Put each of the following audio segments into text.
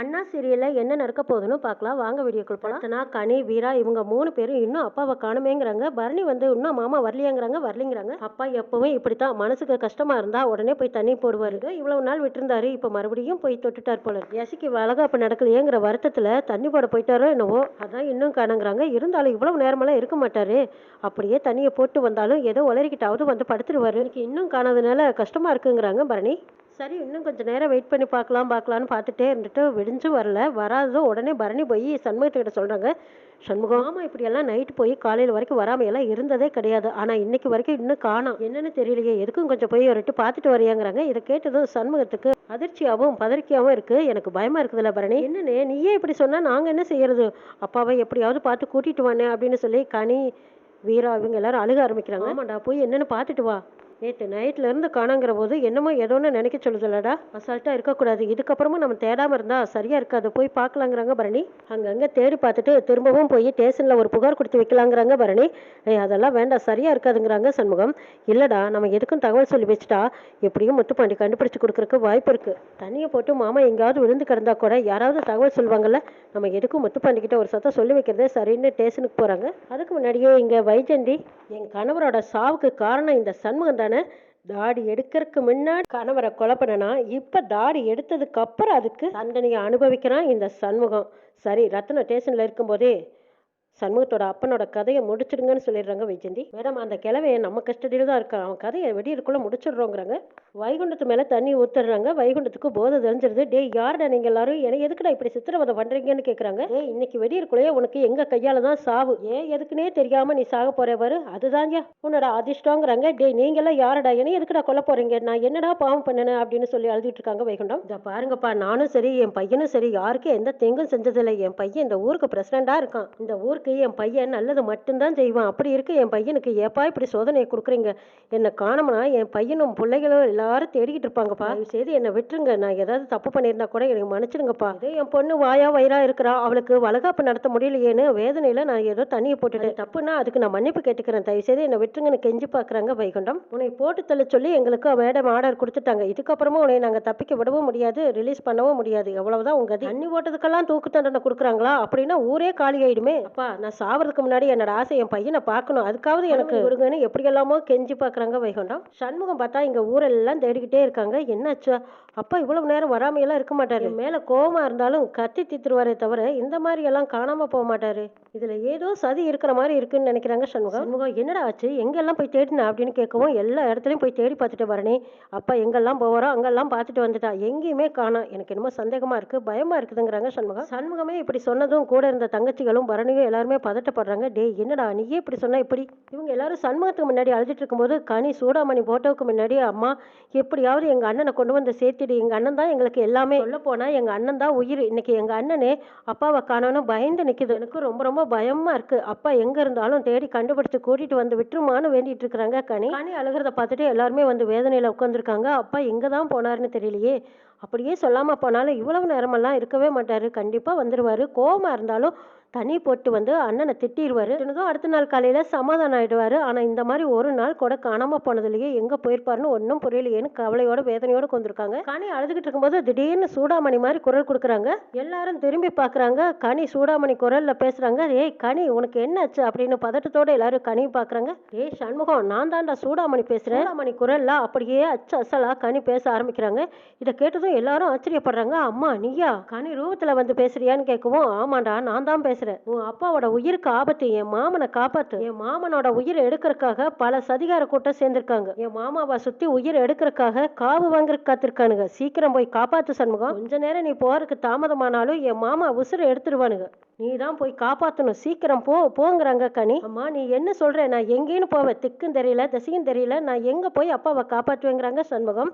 அண்ணா சீரியல்ல என்ன நடக்க போகுதுன்னு பார்க்கலாம். வாங்க வீடியோக்குள் போலாம். நான் கனி வீரா இவங்க மூணு பேரும் இன்னும் அப்பாவை காணுமேங்கிறாங்க. பரணி வந்து இன்னும் மாமா வரலையாங்கிறாங்க வரலைங்கிறாங்க. அப்பா எப்பவும் இப்படித்தான். மனசுக்கு கஷ்டமா இருந்தா உடனே போய் தண்ணி போடுவாரு. இவ்வளவு நாள் விட்டுருந்தாரு இப்ப மறுபடியும் போய் தொட்டுட்டார் போல. யசிக்கு வளகாப்பு நடக்கலையேங்கிற வருத்தத்துல தண்ணி போட போயிட்டாரோ என்னவோ அதான் இன்னும் காணுங்கிறாங்க. இருந்தாலும் இவ்வளவு நேரமெல்லாம் இருக்க மாட்டாரு. அப்படியே தண்ணியை போட்டு வந்தாலும் ஏதோ உளறிக்கிட்டாவது வந்து படுத்துருவாரு. இன்னும் காணாதனால கஷ்டமா இருக்குங்கிறாங்க பரணி. சரி இன்னும் கொஞ்சம் நேரம் வெயிட் பண்ணி பார்க்கலாம் பார்க்கலான்னு பார்த்துட்டே இருந்துட்டு விடிஞ்சும் வரல. வராததும் உடனே பரணி போய் சண்முகத்துக்கிட்ட சொல்கிறாங்க சண்முகம் ஆமா இப்படியெல்லாம் நைட்டு போய் காலையில் வரைக்கும் வராம எல்லாம் இருந்ததே கிடையாது. ஆனால் இன்னைக்கு வரைக்கும் இன்னும் காணோம். என்னன்னு தெரியலையே எதுக்கும் கொஞ்சம் போய் ஒரு எட்டு பார்த்துட்டு வரையாங்கிறாங்க. இதை கேட்டதும் சண்முகத்துக்கு அதிர்ச்சியாகவும் பதறிக்கையாகவும் இருக்கு. எனக்கு பயமா இருக்குதுல்ல பரணி. என்னண்ணே நீயே இப்படி சொன்னா நாங்க என்ன செய்யறது? அப்பாவை எப்படியாவது பார்த்து கூட்டிட்டு வானே அப்படின்னு சொல்லி கனி வீரா இவங்க எல்லாரும் அழுக ஆரம்பிக்கிறாங்க. ஆமாண்டா போய் என்னன்னு பார்த்துட்டு வா. நேற்று நைட்லேருந்து காணாங்கிற போது என்னமோ ஏதோன்னு நினைக்க சொல்லுதுல்லடா. அசால்ட்டாக இருக்கக்கூடாது. இதுக்கப்புறமும் நம்ம தேடாமல் இருந்தால் சரியாக இருக்காது. போய் பார்க்கலாங்கிறாங்க பரணி. அங்கங்கே தேடி பார்த்துட்டு திரும்பவும் போய் ஸ்டேஷனில் ஒரு புகார் கொடுத்து வைக்கலாங்கிறாங்க பரணி. ஏய் அதெல்லாம் வேண்டாம். சரியாக இருக்காதுங்கிறாங்க சண்முகம். இல்லைடா நம்ம எதுக்கும் தகவல் சொல்லி வச்சுட்டா எப்படியும் முத்துப்பாண்டி கண்டுபிடிச்சு கொடுக்குறக்கு வாய்ப்பு இருக்குது தண்ணியை போட்டு மாமா எங்கேயாவது விழுந்து கிடந்தா கூட யாராவது தகவல் சொல்லுவாங்கல்ல நம்ம எதுக்கும் முத்துப்பாண்டி கிட்ட ஒரு சத்தம் சொல்லி வைக்கிறதே சரின்னு ஸ்டேஷனுக்கு போகிறாங்க அதுக்கு முன்னாடியே இங்கே வைஜந்தி என் கணவரோட சாவுக்கு காரணம் இந்த சண்முகம் தானே தாடி எடுக்கிறதுக்கு முன்னாடி கணவரை கொலை பண்ணனா தாடி எடுத்ததுக்கு அப்புறம் அதுக்கு தண்டனையை அனுபவிக்கிறான் இந்த சண்முகம். சரி ரத்ன ஸ்டேஷனில் இருக்கும்போதே சண்முகத்தோட அப்பனோட கதையை முடிச்சிடுங்கன்னு சொல்லிடுறாங்க வைஜந்தி. மேடம் அந்த கிழவையை நம்ம கஸ்டடியில் தான் இருக்கான் அவன் கதையை வெடியிருக்குள்ள முடிச்சிடுறோங்கிறாங்க. வைகுண்டத்து மேலே தண்ணி ஊத்துறாங்க. வைகுண்டத்துக்கு போதை தெரிஞ்சிருது. டேய் யாருடா நீங்கள் எல்லாரும்? என எதுக்குடா இப்படி சித்திரவதை பண்ணுறீங்கன்னு கேட்குறாங்க ஏ இன்னைக்கு வெடியிருக்குள்ளேயே உனக்கு எங்கள் கையால் தான் சாவு? ஏன் எதுக்குன்னே தெரியாமல் நீ சாக போறவர் அதுதாங்க உன்னோட அதிர்ஷ்டங்கிறாங்க. டேய் நீங்களாம் யாருடா? என்ன எதுக்குடா கொல்ல போறீங்க? நான் என்னடா பாவம் பண்ணேன் அப்படின்னு சொல்லி அழுதுட்டு இருக்காங்க வைகுண்டம். இதை பாருங்கப்பா நானும் சரி என் பையனும் சரி. யாருக்கும் எந்த தெங்கும் செஞ்சதில்லை. என் பையன் இந்த ஊருக்கு பிரசிடண்டா இருக்கான். இந்த ஊருக்கு என் பையன் நல்லது மட்டும்தான் செய்வான். அப்படி இருக்கு என் பையனுக்கு ஏப்பா இப்படி சோதனையை கொடுக்குறீங்க? என்னை காணோம்னா என் பையனும் பிள்ளைகளும் எல்லாரும் தேடிக்கிட்டு இருப்பாங்கப்பா. தயவு செய்து என்னை விட்டுருங்க. நான் ஏதாவது தப்பு பண்ணியிருந்தா கூட எனக்கு மன்னிச்சிடுங்கப்பா. இது என் பொண்ணு வாயா வயிறா இருக்கிறா. அவளுக்கு வளகாப்பு நடத்த முடியலையேன்னு வேதனையில நான் ஏதோ தண்ணியை போட்டுட்டேன். தப்புன்னா அதுக்கு நான் மன்னிப்பு கேட்டுக்கிறேன். தயவு செய்து என்னை விட்டுருங்கன்னு கெஞ்சி பார்க்குறாங்க வைகுண்டம். உன்னை போட்டு தள்ள சொல்லி எங்களுக்கு மேடம் ஆர்டர் கொடுத்துட்டாங்க. இதுக்கப்புறமா உன்னை நாங்கள் தப்பிக்க விடவும் முடியாது ரிலீஸ் பண்ணவும் முடியாது. எவ்வளவுதான் உங்க தண்ணி ஓட்டதுக்கெல்லாம் தூக்கு தண்டனை கொடுக்குறாங்களா? அப்படின்னா ஊரே காலி ஆயிடுமே. அப்பா நான் சாவறதுக்கு முன்னாடி என்னோட ஆசை என் பையனை பார்க்கணும். அதுக்காவது எனக்கு விடுங்கன்னு எப்படி எல்லாமோ கெஞ்சி பார்க்குறாங்க வைகுண்டம். சண்முகம் பார்த்தா இங்க ஊரெல்லாம் தேடிக்கிட்டே இருக்காங்க. என்னாச்சு? அப்பா இவ்வளவு நேரம் வராமையெல்லாம் இருக்க மாட்டாரு. மேல கோவமா இருந்தாலும் கத்தி தித்துருவாரே தவிர இந்த மாதிரி எல்லாம் காணாம போக மாட்டாரு. இதுல ஏதோ சதி இருக்கிற மாதிரி இருக்குன்னு நினைக்கிறாங்க சண்முகம். சண்முகம் என்னடா ஆச்சு? எங்கெல்லாம் போய் தேடின அப்படின்னு கேட்கவும் எல்லா இடத்துலயும் போய் தேடி பார்த்துட்டு வரனே. அப்பா எங்கெல்லாம் போகிறோம் அங்கெல்லாம் பார்த்துட்டு வந்துட்டா. எங்கேயுமே காணோம் எனக்கு என்னமோ சந்தேகமா இருக்கு பயமா இருக்குதுங்கிறாங்க சண்முகம். சண்முகமே இப்படி சொன்னதும் கூட இருந்த தங்கச்சிகளும் பரணியும் எல்லாருமே பதட்டப்படுறாங்க. டே என்னடா நீயே இப்படி சொன்னா? இப்படி இவங்க எல்லாரும் சண்முகத்துக்கு முன்னாடி அழுதுட்டு இருக்கும்போது கனி சூடாமணி போட்டோவுக்கு முன்னாடி அம்மா எப்படியாவது எங்க அண்ணனை கொண்டு வந்து சேர்த்துடு. எங்க அண்ணன் தான் எங்களுக்கு எல்லாமே. சொல்ல போனா எங்க அண்ணன் தான் உயிர். இன்னைக்கு எங்க அண்ணனே அப்பாவை காணோன்னு பயந்து நிக்குது. எனக்கு ரொம்ப ரொம்ப பயமா இருக்கு. அப்பா எங்க இருந்தாலும் தேடி கண்டுபிடிச்சு கூட்டிட்டு வந்து விட்டுருமான்னு வேண்டிட்டு இருக்கிறாங்க கனி. கனி அழுகிறத பார்த்துட்டு எல்லாருமே வந்து வேதனையில உட்காந்துருக்காங்க அப்பா எங்க தான் போனாருன்னு தெரியலையே. அப்படியே சொல்லாமல் போனாலும் இவ்வளவு நேரமெல்லாம் இருக்கவே மாட்டார். கண்டிப்பாக வந்துடுவார் கோவமாக இருந்தாலும் தண்ணி போட்டு வந்து அண்ணனை திட்டிடுவார் தினதும் அடுத்த நாள் காலையில் சமாதானம் ஆகிடுவார் ஆனால் இந்த மாதிரி ஒரு நாள் கூட காணாமல் போனதுலையே எங்கே போயிருப்பாருன்னு ஒன்றும் புரியலையேன்னு கவலையோட வேதனையோடு கொண்டிருக்காங்க கனி அழுதுகிட்டு இருக்கும்போது திடீர்னு சூடாமணி மாதிரி குரல் கொடுக்குறாங்க. எல்லாரும் திரும்பி பார்க்குறாங்க. கனி சூடாமணி குரலில் பேசுகிறாங்க ஏய் கனி உனக்கு என்னாச்சு? அப்படின்னு பதட்டத்தோட எல்லாரும் கனி பார்க்குறாங்க. ஏய் சண்முகம் நான் தான்டா சூடாமணி பேசுகிறேன் சூடாமணி குரலில் அப்படியே அச்சு அசலாக கனி பேச ஆரம்பிக்கிறாங்க. இதை கேட்டதும் எல்லாரும் ஆச்சரியப்படுறாங்க. அம்மா நீயா கனி ரூபத்துல வந்து பேசுறியான்னு கேட்கவும் ஆமாண்டா நான் தான் பேசுறேன். உன் அப்பாவோட உயிருக்கு ஆபத்து என் மாமனை காப்பாத்து. என் மாமனோட உயிரை எடுக்கிறதுக்காக பல சதிகார கூட்டம் சேர்ந்திருக்காங்க. என் மாமாவை சுத்தி உயிரை எடுக்கிறதுக்காக காவு வாங்குற காத்திருக்கானுங்க. சீக்கிரம் போய் காப்பாத்து சண்முகம். கொஞ்ச நேரம் நீ போறதுக்கு தாமதமானாலும் என் மாமா உசுரை எடுத்துருவானுங்க. நீ தான் போய் காப்பாற்றணும் சீக்கிரம் போ போங்கிறாங்க கனி. அம்மா நீ என்ன சொல்கிற நான் எங்கேன்னு போவேன்? திக்கும் தெரியல திசையும் தெரியல. நான் எங்கே போய் அப்பாவை காப்பாற்றுவேங்கிறாங்க சண்முகம்.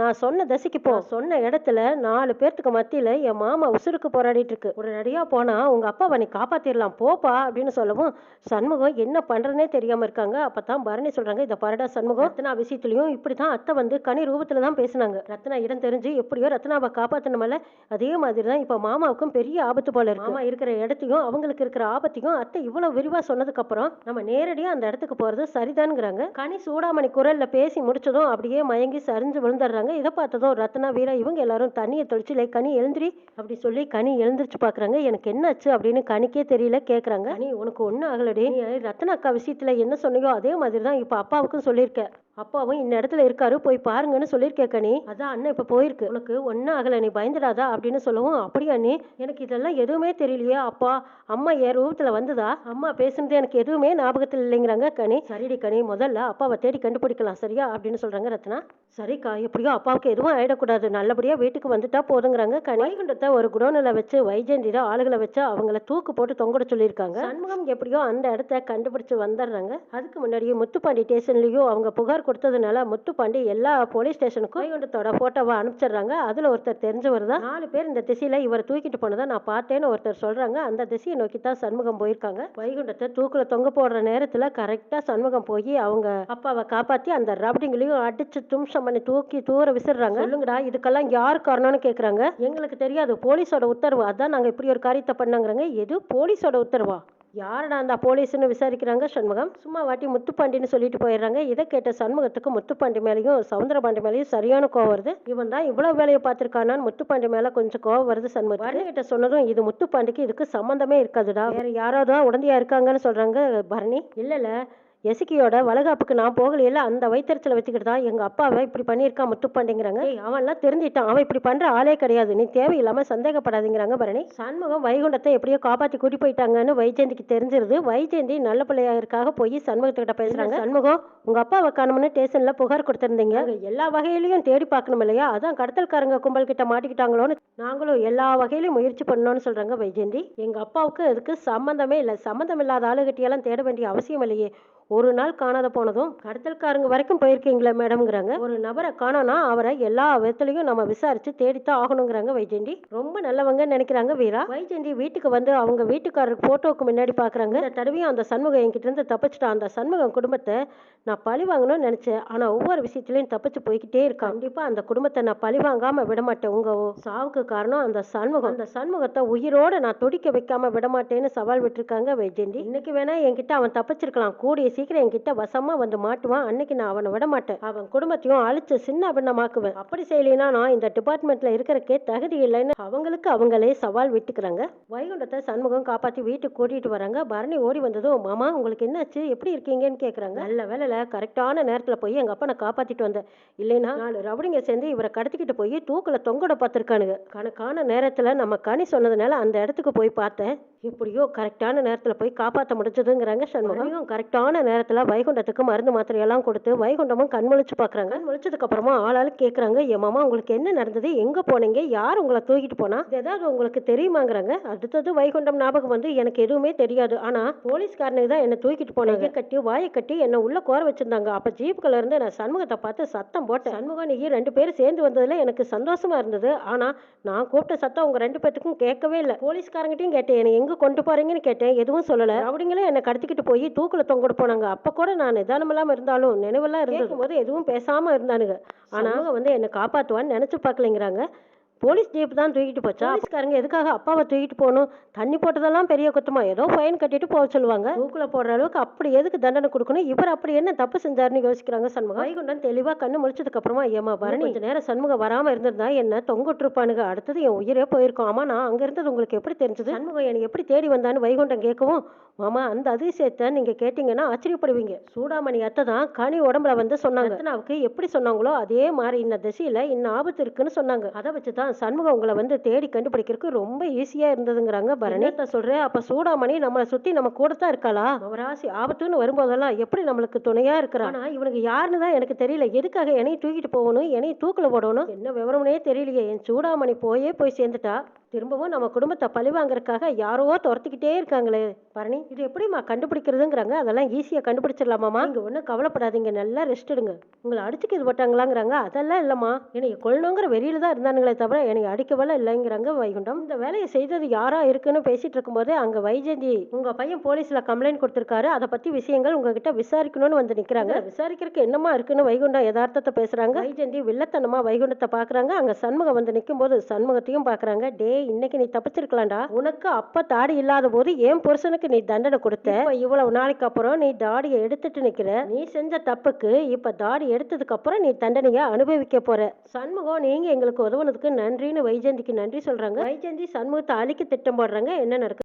நான் சொன்ன தசைக்கு போ. சொன்ன இடத்துல நாலு பேர்த்துக்கு மத்தியில் என் மாமா உசுருக்கு போராடிட்டு இருக்கு. உடனடியாக போனா உங்கள் அப்பாவை நீ காப்பாற்றிடலாம் போப்பா அப்படின்னு சொல்லவும் சண்முகம் என்ன பண்ணுறதுனே தெரியாமல் இருக்காங்க. அப்போ தான் பரணி சொல்கிறாங்க இதை பரடா சண்முகம். ரத்னா இப்படி தான் அத்தை வந்து கனி ரூபத்தில் தான் பேசுனாங்க. ரத்னா இடம் தெரிஞ்சு எப்படியோ ரத்னாவை காப்பாத்தணுமல்ல. அதே மாதிரி தான் இப்போ மாமாவுக்கும் பெரிய ஆபத்து போல இருக்கு. மாமா இருக்கிற இடத்தையும் அவங்களுக்கு இருக்கிற ஆபத்தையும் அத்தை இவ்வளவு விரிவா சொன்னதுக்கு அப்புறம் நம்ம நேரடியா அந்த இடத்துக்கு போறது சரிதான்ங்கிறாங்க. கனி சூடாமணி குரல்ல பேசி முடிச்சதும் அப்படியே மயங்கி சரிஞ்சு விழுந்துடுறாங்க. இதை பார்த்ததும் ரத்னா வீரா இவங்க எல்லாரும் தண்ணியை தொழிச்சு லை கனி எழுந்திரி அப்படி சொல்லி கனி எழுந்திரிச்சு பாக்குறாங்க எனக்கு என்னாச்சு? அப்படின்னு கனிக்கே தெரியல கேக்குறாங்க. கனி உனக்கு ஒன்றும் ஆகலடி. நீ ரத்னா அக்கா விஷயத்துல என்ன சொன்னியோ அதே மாதிரி தான் இப்போ அப்பாவுக்கும் சொல்லியிருக்க. அப்பாவும் இந்த இடத்துல இருக்காரு போய் பாருங்கன்னு சொல்லியிருக்கேன் கனி அதான் அண்ணன் இப்போ போயிருக்கு. உனக்கு ஒன்றும் ஆகலை நீ பயந்துடாதா அப்படின்னு சொல்லவும் அப்படியா நீ? எனக்கு இதெல்லாம் எதுவுமே தெரியலையே அப்பா. அம்மா என் ரூபத்தில் வந்ததா? அம்மா பேசுனது எனக்கு எதுவுமே ஞாபகத்தில் இல்லைங்கிறாங்க கனி சரிடி கனி முதல்ல அப்பாவை தேடி கண்டுபிடிக்கலாம் சரியா? அப்படின்னு சொல்றாங்க ரத்னா. சரிக்கா எப்படியோ அப்பாவுக்கு எதுவும் ஆயிடக்கூடாது. நல்லபடியாக வீட்டுக்கு வந்துட்டா போதுங்கிறாங்க கனி வைகுண்டத்தை ஒரு குடோனில் வச்சு வைஜெயந்தி ஆளுகளை வச்சு அவங்கள தூக்கு போட்டு தொங்கட சொல்லியிருக்காங்க. சண்முகம் எப்படியோ அந்த இடத்த கண்டுபிடிச்சு வந்துடுறாங்க. அதுக்கு முன்னாடியே முத்துப்பாண்டி ஸ்டேஷன்லயும் அவங்க புகார் கொடுத்ததுனால முத்துப்பாண்டி எல்லா போலீஸ் ஸ்டேஷனுக்கும் வைகுண்டத்தோட போட்டோவை அனுப்பிச்சிடுறாங்க. அதுல ஒருத்தர் தெரிஞ்சவர் தான். நாலு பேர் இந்த திசையில இவரை தூக்கிட்டு போனதை நான் பார்த்தேன்னு ஒருத்தர் சொல்றாங்க. அந்த திசையை நோக்கி தான் சண்முகம் போயிருக்காங்க. வைகுண்டத்தை தூக்குல தொங்க போடுற நேரத்துல கரெக்டா சண்முகம் போய் அவங்க அப்பாவை காப்பாத்தி அந்த ரபடிங்களையும் அடிச்சு தும்சம் பண்ணி தூக்கி தூர விசிறாங்க. சொல்லுங்கடா இதுக்கெல்லாம் யார் காரணம்னு கேக்குறாங்க. எங்களுக்கு தெரியாது போலீஸோட உத்தரவு. அதான் நாங்க இப்படி ஒரு காரியத்தை பண்ணாங்கிறாங்க. எது போலீஸோட உத்தரவா? யாரடா அந்த போலீஸ்னு விசாரிக்கிறாங்க? சண்முகம். சும்மா வாட்டி முத்துப்பாண்டின்னு சொல்லிட்டு போயிடுறாங்க. இதை கேட்ட சண்முகத்துக்கு முத்துப்பாண்டி மேலேயும் சவுந்தரபாண்டி மேலேயும் சரியான கோவம் வருது. இவன் தான் இவ்வளவு வேலையை பார்த்திருக்கானான்னு முத்துப்பாண்டி மேல கொஞ்சம் கோவம் வருது சண்முகம். கிட்ட சொன்னதும் இது முத்துப்பாண்டிக்கு இதுக்கு சம்மந்தமே இருக்காதுடா. வேற யாரோ தான் உடந்தையா இருக்காங்கன்னு சொல்றாங்க பரணி. இல்லைல்ல எசுக்கியோட வளகாப்புக்கு நான் போகலையில அந்த வைத்தறிச்சல வச்சுக்கிட்டு தான் எங்க அப்பாவை இப்படி பண்ணியிருக்கான் முத்துப்பாண்டிங்கிறாங்க அவன்லாம் தெரிஞ்சிட்டான். அவன் இப்படி பண்ற ஆளே கிடையாது. நீ தேவையில்லாம சந்தேகப்படாதீங்கிறாங்க பரணி. சண்முகம் வைகுண்டத்தை எப்படியோ காப்பாத்தி கூட்டி போயிட்டாங்கன்னு வைஜெயந்திக்கு தெரிஞ்சிருது. வைஜெயந்தி நல்ல பிள்ளையாருக்காக போய் சண்முகத்துக்கிட்ட பேசுறாங்க. சண்முகம்? உங்க அப்பாவை காணும்னு ஸ்டேஷன்ல புகார் கொடுத்திருந்தீங்க. எல்லா வகையிலையும் தேடி பார்க்கணும் இல்லையா? அதான் கடத்தல்காரங்க கும்பல் கிட்ட மாட்டிக்கிட்டாங்களோன்னு நாங்களும் எல்லா வகையிலையும் முயற்சி பண்ணோம்னு சொல்றாங்க வைஜெயந்தி எங்க அப்பாவுக்கு அதுக்கு சம்மந்தமே இல்லை. சம்மந்தம் இல்லாத ஆளுகிட்டியெல்லாம் தேட வேண்டிய அவசியம் இல்லையே. ஒரு நாள் காணாத போனதும் கடத்தல்காரங்க வரைக்கும் போயிருக்கீங்களா மேடம்ங்கிறாங்க. ஒரு நபரை காணோன்னா அவரை எல்லா விதத்துலையும் நம்ம விசாரிச்சு தேடித்தான் ஆகணுங்கிறாங்க வைஜெண்டி. ரொம்ப நல்லவங்க நினைக்கிறாங்க வீரா. வைஜெண்டி வீட்டுக்கு வந்து அவங்க வீட்டுக்காரர் போட்டோவுக்கு முன்னாடி பாக்குறாங்க. இந்த தடவையும் அந்த சண்முகம் என்கிட்ட இருந்து தப்பிச்சிட்டான். அந்த சண்முகம் குடும்பத்தை நான் பழி வாங்கணும்னு நினைச்சேன். ஆனா ஒவ்வொரு விஷயத்திலையும் தப்பிச்சு போய்கிட்டே இருக்கான். கண்டிப்பா அந்த குடும்பத்தை நான் பழி வாங்காம விட மாட்டேன். உங்க சாவுக்கு காரணம் அந்த சண்முகம். அந்த சண்முகத்தை உயிரோட நான் துடிக்க வைக்காம விட மாட்டேன்னு சவால் விட்டுருக்காங்க வைஜெண்டி. இன்னைக்கு வேணா என்கிட்ட அவன் தப்பிச்சிருக்கலாம். கூடிய சீக்கிரம் என்கிட்ட வசமா வந்து மாட்டுவான். அன்னைக்கு நான் அவனை விட மாட்டேன். அவன் குடும்பத்தையும் அழிச்சு சின்ன பின்னமாக்குவேன் அப்படி செய்யலைன்னா நான் இந்த டிபார்ட்மெண்ட்ல இருக்கிறக்கே தகுதி இல்லைன்னு அவங்களுக்கு அவங்களே சவால் விட்டுக்கிறாங்க. வைகுண்டத்தை சண்முகம் காப்பாத்தி வீட்டுக்கு கூட்டிட்டு வராங்க. பரணி ஓடி வந்ததும் மாமா உங்களுக்கு என்னாச்சு? எப்படி இருக்கீங்கன்னு கேக்குறாங்க. நல்ல வேலையில கரெக்டான நேரத்துல போய் எங்க நான் காப்பாத்திட்டு வந்தேன். இல்லைன்னா நாலு ரவுடிங்க சேர்ந்து இவரை கடத்திக்கிட்டு போய் தூக்கில் தொங்கட பார்த்துருக்கானுங்க. கணக்கான நேரத்துல நம்ம கனி சொன்னதுனால அந்த இடத்துக்கு போய் பார்த்தேன். எப்படியோ கரெக்டான நேரத்துல போய் காப்பாற்ற முடிஞ்சதுங்கிறாங்க சண்முகம். கரெக்டான நேரத்துல வைகுண்டத்துக்கு மருந்து மாத்திரையெல்லாம் கொடுத்து வைகுண்டமும் கண் முழிச்சு பாக்குறாங்க. கண் முழிச்சதுக்கு அப்புறமா ஆளாளு கேக்குறாங்க என் மாமா உங்களுக்கு என்ன நடந்தது? எங்க போனீங்க? யார் உங்களை தூக்கிட்டு போனா? ஏதாவது உங்களுக்கு தெரியுமாங்கிறாங்க. அடுத்தது வைகுண்டம் ஞாபகம் வந்து எனக்கு எதுவுமே தெரியாது. ஆனா போலீஸ்காரனுக்கு தான் என்ன தூக்கிட்டு போனாங்க. கட்டி வாயை கட்டி என்ன உள்ள கோர வச்சிருந்தாங்க. அப்ப ஜீப்புக்குள்ள இருந்து நான் சண்முகத்தை பார்த்து சத்தம் போட்டேன். சண்முகம் நீ ரெண்டு பேரும் சேர்ந்து வந்ததுல எனக்கு சந்தோஷமா இருந்தது. ஆனா நான் கூப்பிட்ட சத்தம் உங்க ரெண்டு பேத்துக்கும் கேட்கவே இல்லை. போலீஸ்காரங்கிட்டையும் கேட்டேன் என்னை எங்க கொண்டு போறீங்கன்னு கேட்டேன். எதுவும் சொல்லல. ரவுடிங்களே என்னை கடத்திக்கிட்டு போய் தூக்குல தொங்கிட்டு போனாங்க. அப்ப கூட நான் நிதானம் இல்லாம இருந்தாலும் நினைவெல்லாம் இருந்தும் போது எதுவும் பேசாம இருந்தானுங்க. ஆனா வந்து என்னை காப்பாத்துவான்னு நினைச்சு பார்க்கலைங்கிறாங்க. போலீஸ் ஜீப் தான் தூக்கிட்டு போச்சா? போலீஸ்காரங்க எதுக்காக அப்பாவை தூக்கிட்டு போகணும்? தண்ணி போட்டதெல்லாம் பெரிய குத்தமா? ஏதோ ஃபைன் கட்டிட்டு போக சொல்லுவாங்க. தூக்குல போடுற அளவுக்கு அப்படி எதுக்கு தண்டனை கொடுக்கணும்? இவர் அப்படி என்ன தப்பு செஞ்சாருன்னு யோசிக்கிறாங்க சண்முகம். வைகுண்டன் தெளிவா கண்ணு முழிச்சதுக்கு அப்புறமா ஏமா பரணி கொஞ்ச நேரம் சண்முகம் வராம இருந்திருந்தா என்ன தொங்கிட்டு அடுத்தது என் உயிரே போயிருக்கும். ஆமா நான் அங்க இருந்தது உங்களுக்கு எப்படி தெரிஞ்சது? சண்முகம் என்னை எப்படி தேடி வந்தான்னு வைகுண்டம் கேட்கவும் மாமா அந்த அதிசயத்தை நீங்க கேட்டீங்கன்னா ஆச்சரியப்படுவீங்க. சூடாமணி அத்தை தான் கனி உடம்புல வந்து சொன்னாங்க. ரத்னாவுக்கு எப்படி சொன்னாங்களோ அதே மாதிரி இந்த திசையில இன்னும் ஆபத்து இருக்குன்னு சொன்னாங்க. அதை வச்சுதான் சண்முகம் உங்களை வந்து தேடி கண்டுபிடிக்கிறதுக்கு ரொம்ப ஈஸியா இருந்ததுங்கிறாங்க பரணி. நான் சொல்றேன் அப்ப சூடாமணி நம்மளை சுத்தி நம்ம கூட தான் இருக்காளா அவராசி ஆபத்துன்னு வரும்போதெல்லாம் எப்படி நம்மளுக்கு துணையா இருக்கிறா? ஆனா இவனுக்கு யாருன்னு தான் எனக்கு தெரியல. எதுக்காக என்னையும் தூக்கிட்டு போகணும்? என்னையும் தூக்கில போடணும்? என்ன விவரம்னே தெரியலையே. என் சூடாமணி போயே போய் சேர்ந்துட்டா. திரும்பவும் நம்ம குடும்பத்தை பழி வாங்குறதுக்காக யாரோ துரத்திக்கிட்டே இருக்காங்களே. பரணி இது எப்படிம்மா கண்டுபிடிக்கிறதுங்கிறாங்க? அதெல்லாம் ஈஸியாக கண்டுபிடிச்சிடலாமாமா இங்கே ஒன்றும் கவலைப்படாதீங்க நல்லா ரெஸ்ட் எடுங்க. உங்களை அடிச்சுக்க இது போட்டாங்களாங்கிறாங்க. அதெல்லாம் இல்லைம்மா. என்னை கொள்ளணுங்கிற வெறியில தான் இருந்தானுங்களே தவிர என்னை அடிக்கவெல்லாம் இல்லைங்கிறாங்க வைகுண்டம். இந்த வேலையை செய்தது யாரா இருக்குன்னு பேசிட்டு இருக்கும்போது அங்கே வைஜெயந்தி உங்க பையன் போலீஸ்ல கம்ப்ளைண்ட் கொடுத்துருக்காரு. அதை பத்தி விஷயங்கள் உங்ககிட்ட விசாரிக்கணும்னு வந்து நிக்கிறாங்க. விசாரிக்கிறதுக்கு என்னமா இருக்குன்னு வைகுண்டம் யதார்த்தத்தை பேசுறாங்க. வைஜெயந்தி வில்லத்தனமா வைகுண்டத்தை பாக்குறாங்க. அங்க சண்முகம் வந்து நிற்கும் போது சண்முகத்தையும் பாக்குறாங்க. டேய் இன்னைக்கு நீ தப்பிச்சிருக்கலாம்டா. உனக்கு அப்ப தாடி இல்லாத போது என் புருஷனுக்கு நீ தண்டனை கொடுத்த. இவ்வளவு நாளைக்கு அப்புறம் நீ தாடியை எடுத்துட்டு நிக்கிற. நீ செஞ்ச தப்புக்கு இப்ப தாடி எடுத்ததுக்கு அப்புறம் நீ தண்டனைய அனுபவிக்க போற. சண்முகம் நீங்க எங்களுக்கு உதவுனதுக்கு நன்றின்னு வைஜந்திக்கு நன்றி சொல்றாங்க. வைஜந்தி சண்முகத்தை அழிக்க திட்டம் போடுறாங்க. என்ன நடக்குது?